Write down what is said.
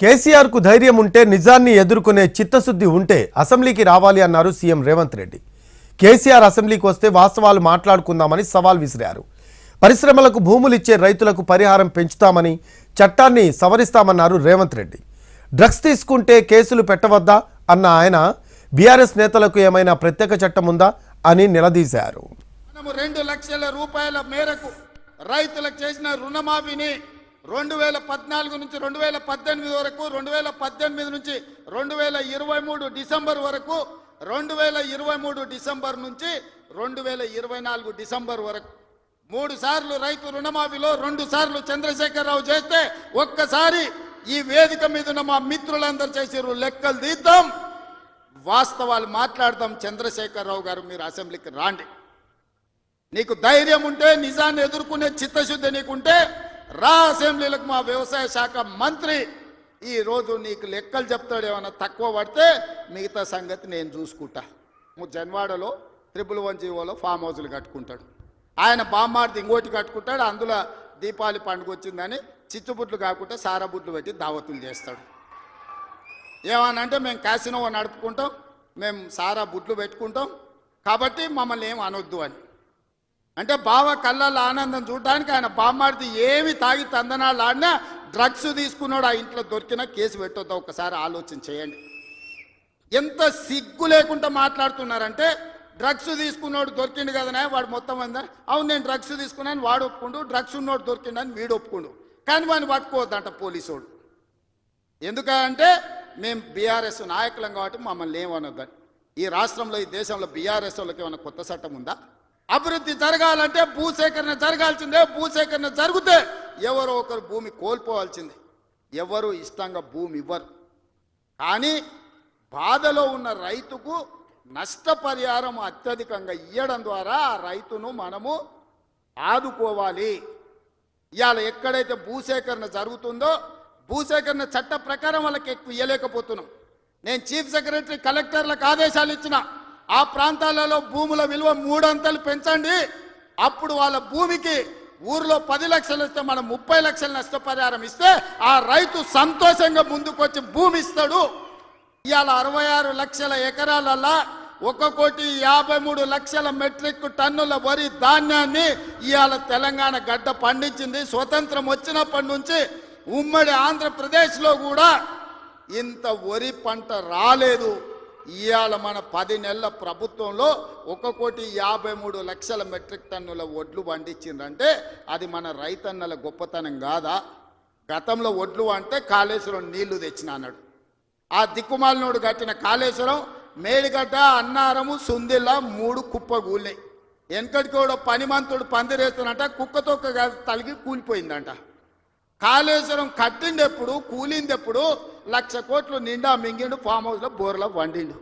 కేసీఆర్కు ధైర్యం ఉంటే నిజాన్ని ఎదుర్కొనే చిత్తశుద్ధి ఉంటే అసెంబ్లీకి రావాలి అన్నారు సీఎం రేవంత్ రెడ్డి. కేసీఆర్ అసెంబ్లీకి వస్తే వాస్తవాలు మాట్లాడుకుందామని సవాల్ విసిరారు. పరిశ్రమలకు భూములు ఇచ్చే రైతులకు పరిహారం పెంచుతామని చట్టాన్ని సవరిస్తామన్నారు రేవంత్ రెడ్డి. డ్రగ్స్ తీసుకుంటే కేసులు పెట్టవద్దా? అన్న ఆయన బీఆర్ఎస్ నేతలకు ఏమైనా ప్రత్యేక చట్టం ఉందా? అని నిలదీశారు. మనము రెండు లక్షల రూపాయల మేరకు రైతులకు చేసిన రుణమాఫీని రెండు వేల పద్నాలుగు నుంచి రెండు వేల పద్దెనిమిది వరకు రెండు వేల పద్దెనిమిది నుంచి రెండు వేల ఇరవై మూడు డిసెంబర్ వరకు రెండు వేల ఇరవై మూడు డిసెంబర్ నుంచి రెండు వేల ఇరవై నాలుగు డిసెంబర్ వరకు. మూడు సార్లు రైతు రుణమాఫీలో రెండు సార్లు చంద్రశేఖరరావు చేస్తే ఒక్కసారి ఈ వేదిక మీద ఉన్న మా మిత్రులందరూ చేసిర్రు లెక్కలు తీద్దాం. వాస్తవాలు మాట్లాడదాం. చంద్రశేఖరరావు గారు మీరు అసెంబ్లీకి రాండి. నీకు ధైర్యం ఉంటే నిజాన్ని ఎదుర్కొనే చిత్తశుద్ధి నీకుంటే రా అసెంబ్లీలకు మా వ్యవసాయ శాఖ మంత్రి. ఈ రోజు నీకు లెక్కలు చెప్తాడు ఏమైనా తక్కువ పడితే మిగతా సంగతి నేను చూసుకుంటా. జన్వాడలో ట్రిపుల్ వన్ జీవోలో ఫామ్ హౌస్లు కట్టుకుంటాడు. ఆయన బామ్మార్ది ఇంకోటి కట్టుకుంటాడు అందులో దీపావళి పండుగ వచ్చిందని చిచ్చుబుట్లు కాకుండా సారాబుట్లు పెట్టి దావతులు చేస్తాడు. ఏమనంటే మేము క్యాసినో నడుపుకుంటాం మేము సారా బుట్లు పెట్టుకుంటాం కాబట్టి మమ్మల్ని ఏం అనొద్దు అని. అంటే బావ కళ్ళల్లో ఆనందం చూడడానికి ఆయన బామ్మాడిది ఏమి తాగి తందనాలు ఆడినా డ్రగ్స్ తీసుకున్నాడు. ఆ ఇంట్లో దొరికినా కేసు పెట్టొద్దా. ఒకసారి ఆలోచన చేయండి. ఎంత సిగ్గు లేకుండా మాట్లాడుతున్నారంటే డ్రగ్స్ తీసుకున్నాడు దొరికిండు కదనే వాడు మొత్తం అందా అవును నేను డ్రగ్స్ తీసుకున్నాను వాడు ఒప్పుకుండు డ్రగ్స్ ఉన్నోడు దొరికిండని వీడు ఒప్పుకుండు. కానీ వాడిని పట్టుకోవద్దంట పోలీసోడు. ఎందుకంటే మేము బీఆర్ఎస్ నాయకులం కాబట్టి మమ్మల్ని ఏమనొద్దని ఈ రాష్ట్రంలో ఈ దేశంలో బీఆర్ఎస్ వాళ్ళకి ఏమైనా కొత్త చట్టం ఉందా? అభివృద్ధి జరగాలంటే భూసేకరణ జరగాల్సిందే భూసేకరణ జరిగితే ఎవరో ఒకరు భూమి కోల్పోవాల్సిందే. ఎవరు ఇష్టంగా భూమి ఇవ్వరు. కానీ బాధలో ఉన్న రైతుకు నష్టపరిహారం అత్యధికంగా ఇవ్వడం ద్వారా ఆ రైతును మనము ఆదుకోవాలి. ఇవాళ ఎక్కడైతే భూసేకరణ జరుగుతుందో భూసేకరణ చట్ట ప్రకారం వాళ్ళకి ఎక్కువ ఇవ్వలేకపోతున్నాం నేను చీఫ్ సెక్రటరీ కలెక్టర్లకు ఆదేశాలు ఇచ్చిన ఆ ప్రాంతాలలో భూముల విలువ మూడంతలు పెంచండి. అప్పుడు వాళ్ళ భూమికి ఊర్లో పది లక్షలు ఇస్తే మనం ముప్పై లక్షల నష్టపరిహారం ఇస్తే ఆ రైతు సంతోషంగా ముందుకొచ్చి భూమి ఇస్తాడు. ఇవాళ అరవై ఆరు లక్షల ఎకరాలల్లా ఒక కోటి యాభై మూడు లక్షల మెట్రిక్ టన్నుల వరి ధాన్యాన్ని ఇవాళ తెలంగాణ గడ్డ పండించింది. స్వతంత్రం వచ్చినప్పటి నుంచి ఉమ్మడి ఆంధ్రప్రదేశ్లో కూడా ఇంత వరి పంట రాలేదు. ఇవాళ మన పది నెలల ప్రభుత్వంలో ఒక కోటి యాభై మూడు లక్షల మెట్రిక్ టన్నుల వడ్లు పండించిందంటే అది మన రైతన్నల గొప్పతనం కాదా? గతంలో వడ్లు అంటే కాళేశ్వరం నీళ్ళు తెచ్చిన అన్నాడు. ఆ దిక్కుమాలినోడు కట్టిన కాళేశ్వరం మేడిగడ్డ అన్నారము సుందిల్ల మూడు కుప్ప కూలినాయి. వెనకటికి కూడా పనిమంతుడు పందిరేస్తున్నట కుక్కతో తలిగి కూలిపోయిందంట. కాళేశ్వరం కట్టిండెప్పుడు కూలిందెప్పుడు లక్ష కోట్లు నిండా మింగిండు ఫామ్ హౌస్లో బోర్లో వండిండు.